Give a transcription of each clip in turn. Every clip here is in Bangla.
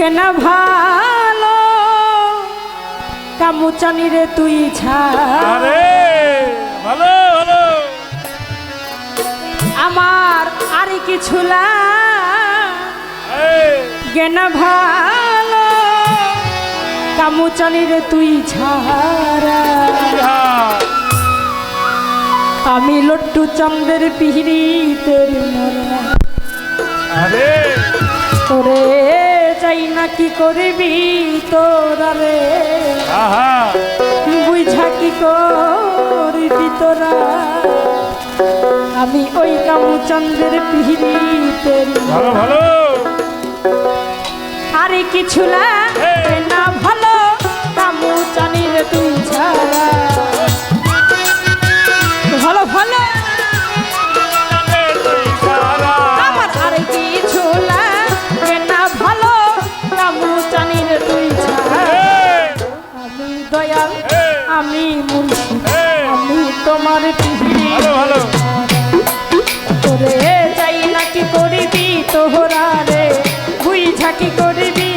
কেনা ভালো। কামুচানি রে তুই ছাড়ে। আমার আর কিছু গেন ভালো। কামুচানি রে তুই ছাড়া। আমি লট্টু চন্দ্রের পিহিরি তোর মরা না কি করবি তোরা রে? বুঝা কি করবি তোরা? আমি ওই কামুচন্দ্রের পিহিতে ভালো ভালো। আরে কিছু না ভালো কামুচানির তুই ছাড়া। আমি তোমার তোরে যাই নাকি করিবি তোহরা রে? বুঝা কি করিবি?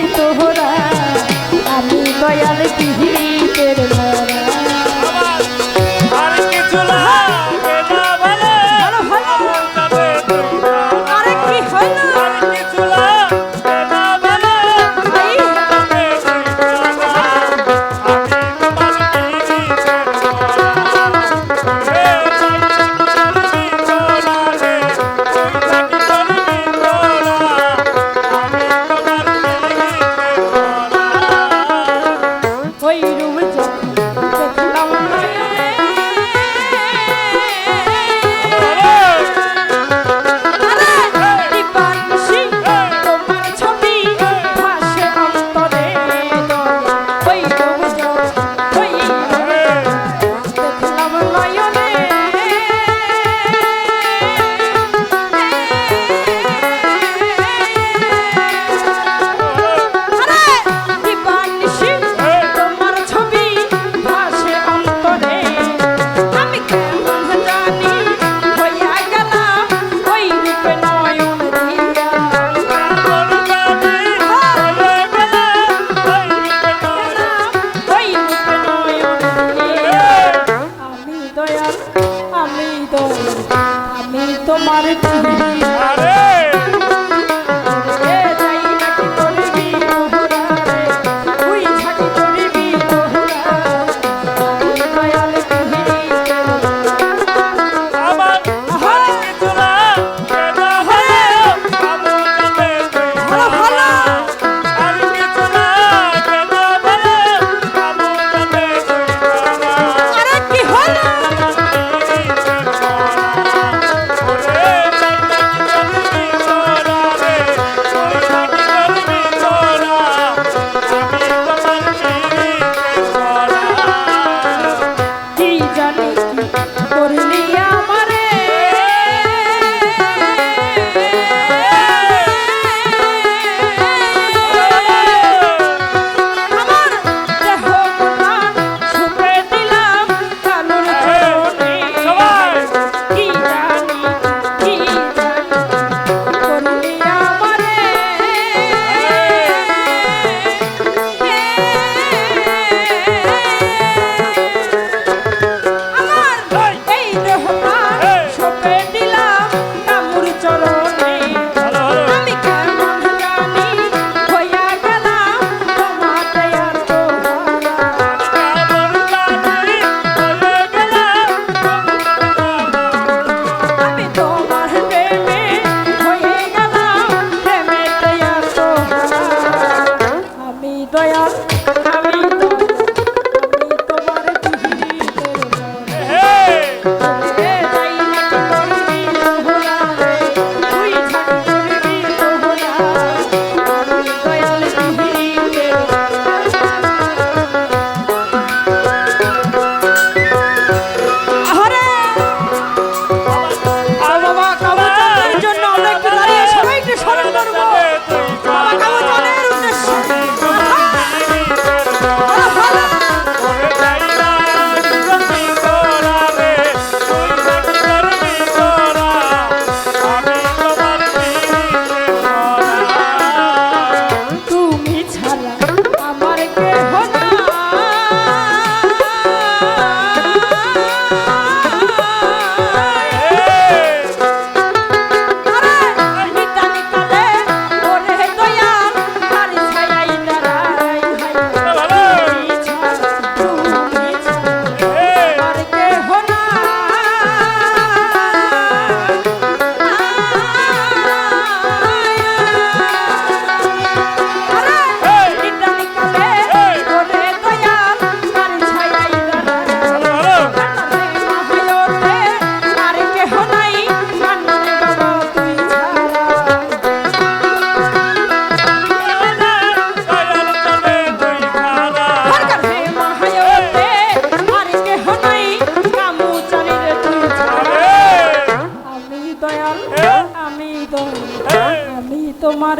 তোমার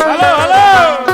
হ্যালো হ্যালো